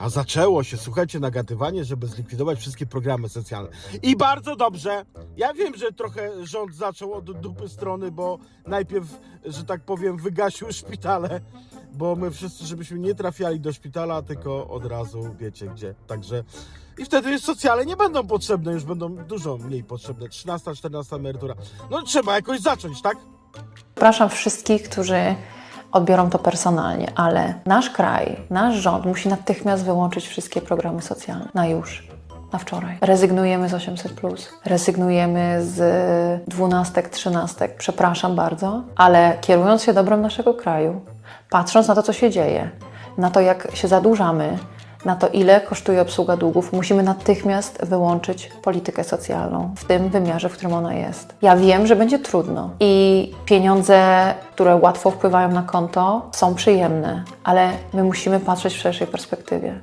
A zaczęło się, słuchajcie, nagatywanie, żeby zlikwidować wszystkie programy socjalne. I bardzo dobrze. Ja wiem, że trochę rząd zaczął od dupy strony, bo najpierw, że tak powiem, wygasił szpitale, bo my wszyscy, żebyśmy nie trafiali do szpitala, tylko od razu wiecie gdzie. Także i wtedy socjale nie będą potrzebne, już będą dużo mniej potrzebne. 13, 14 emerytura. No trzeba jakoś zacząć, tak? Przepraszam wszystkich, którzy odbiorą to personalnie, ale nasz kraj, nasz rząd musi natychmiast wyłączyć wszystkie programy socjalne. Na już. Na wczoraj. Rezygnujemy z 800, rezygnujemy z dwunastek, trzynastek. Przepraszam bardzo, ale kierując się dobrem naszego kraju, patrząc na to, co się dzieje, na to, jak się zadłużamy, na to, ile kosztuje obsługa długów, musimy natychmiast wyłączyć politykę socjalną w tym wymiarze, w którym ona jest. Ja wiem, że będzie trudno i pieniądze, które łatwo wpływają na konto, są przyjemne, ale my musimy patrzeć w szerszej perspektywie.